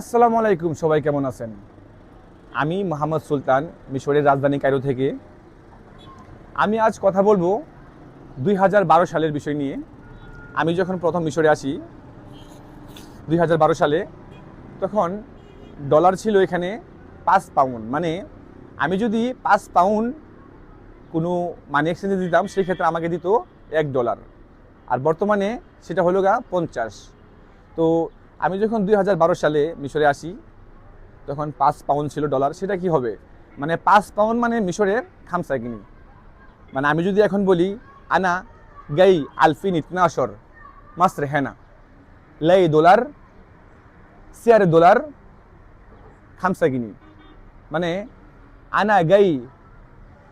আসসালামু আলাইকুম, সবাই কেমন আছেন? আমি মোহাম্মদ সুলতান, মিশরের রাজধানী কায়রো থেকে। আমি আজ কথা বলব দুই হাজার বারো সালের বিষয় নিয়ে। আমি যখন প্রথম মিশরে আসি দুই হাজার বারো সালে, তখন ডলার ছিল এখানে পাঁচ পাউন্ড। মানে আমি যদি পাঁচ পাউন্ড কোনো মানি এক্সচেঞ্জে দিতাম সেই ক্ষেত্রে আমাকে দিত এক ডলার। আর বর্তমানে সেটা হলো গা পঞ্চাশ। তো আমি যখন দু হাজার বারো সালে মিশরে আসি, তখন পাঁচ পাউন্ড ছিল ডলার। সেটা কি হবে? মানে পাঁচ পাউন্ড মানে মিশরের খামসা কিনি মানে আমি যদি এখন বলি, আনা গাই আলফিন ইতনা আসর মাসরে হ্যাঁ না। লাই ডলার, সিয়ারে ডলার খামসা কিনি মানে আনা গাই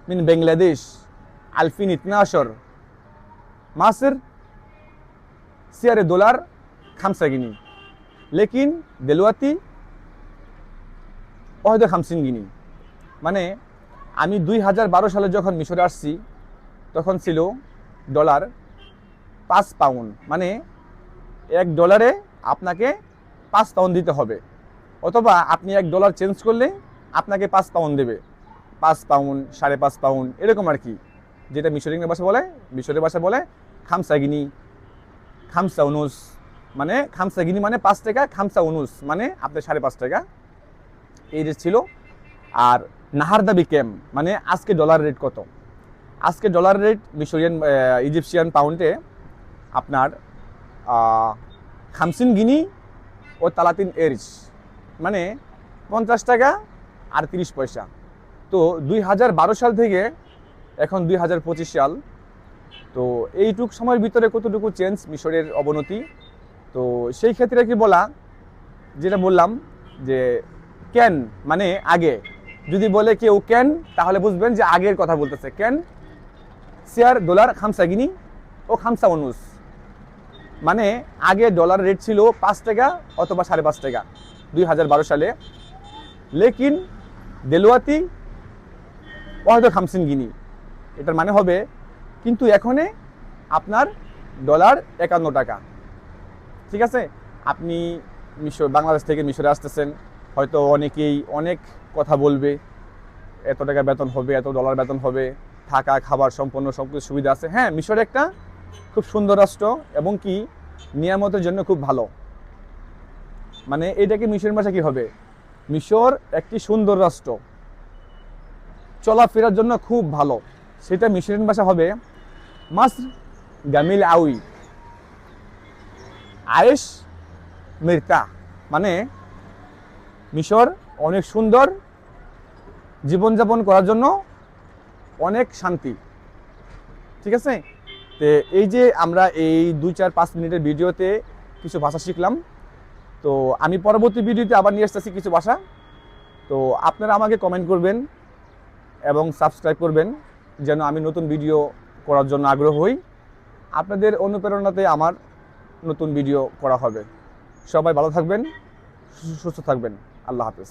মিন বাংলাদেশ, আলফিন ইতনা আসর, মাসর সিয়ারে ডলার খামসা কিনি লেকিন দেলুয়াতি অহদে খামসিন গিনি মানে আমি দুই হাজার বারো সালে যখন মিশরে আসছি, তখন ছিল ডলার পাঁচ পাউন্ড। মানে এক ডলারে আপনাকে পাঁচ পাউন্ড দিতে হবে। অথবা আপনি এক ডলার চেঞ্জ করলে আপনাকে পাঁচ পাউন্ড দেবে। পাঁচ পাউন্ড, সাড়ে পাঁচ পাউন্ড, এরকম আর কি। যেটা মিশরের ভাষা বলে, মিশরের ভাষা বলে, খামসাগিনি খামসা উনুস মানে খামসা গিনি মানে পাঁচ টাকা, খামসা উনুস মানে আপনার সাড়ে পাঁচ টাকা। এই রেট ছিল। আর নাহারদাবি ক্যাম মানে আজকে ডলার রেট কত? আজকে ডলার রেট মিশরিয়ান ইজিপশিয়ান পাউন্ডে আপনার খামসিন গিনি ও তালাতিন এরিস মানে পঞ্চাশ টাকা আর তিরিশ পয়সা। তো দুই হাজার বারো সাল থেকে এখন দুই হাজার পঁচিশ সাল। তো এইটুক সময়ের ভিতরে কতটুকু চেঞ্জ মিশরের অবনতি? তো সেই ক্ষেত্রে কি বলা? যেটা বললাম যে ক্যান মানে আগে। যদি বলে কেউ ক্যান তাহলে বুঝবেন যে আগের কথা বলতেছে। ক্যান শেয়ার ডলার খামসা, গিনি ও খামসা, অনুস। মানে আগে ডলার রেট ছিল পাঁচ টাকা অথবা সাড়ে পাঁচ টাকা দুই হাজার বারো সালে। লেকিন দেলোয়াতি হয়তো খামসিন গিনি। এটার মানে হবে, কিন্তু এখনে আপনার ডলার একান্ন টাকা। ঠিক আছে? আপনি মিশর, বাংলাদেশ থেকে মিশরে আসতেছেন, হয়তো অনেকেই অনেক কথা বলবে, এত টাকা বেতন হবে, এত ডলার বেতন হবে, থাকা, খাবার সম্পূর্ণ সব কিছু সুবিধা আছে। হ্যাঁ মিশর একটা খুব সুন্দর রাষ্ট্র এবং কি নিয়ামতের জন্য খুব ভালো। মানে এটাকে মিশরের ভাষা কি হবে? মিশর একটি সুন্দর রাষ্ট্র। চলাফেরার জন্য খুব ভালো। সেটা মিশরের ভাষা হবে মাসর গামিল আউই। আয়েশ মির্তা মানে মিশর অনেক সুন্দর জীবনযাপন করার জন্য অনেক শান্তি। ঠিক আছে? তো এই যে আমরা এই দুই চার পাঁচ মিনিটের ভিডিওতে কিছু ভাষা শিখলাম। তো আমি পরবর্তী ভিডিওতে আবার নিয়ে আসতেছি কিছু ভাষা। তো আপনারা আমাকে কমেন্ট করবেন এবং সাবস্ক্রাইব করবেন যেন আমি নতুন ভিডিও করার জন্য আগ্রহ হই। আপনাদের অনুপ্রেরণাতে আমার নতুন ভিডিও করা হবে। সবাই ভালো থাকবেন সুস্থ থাকবেন। আল্লাহ হাফেজ।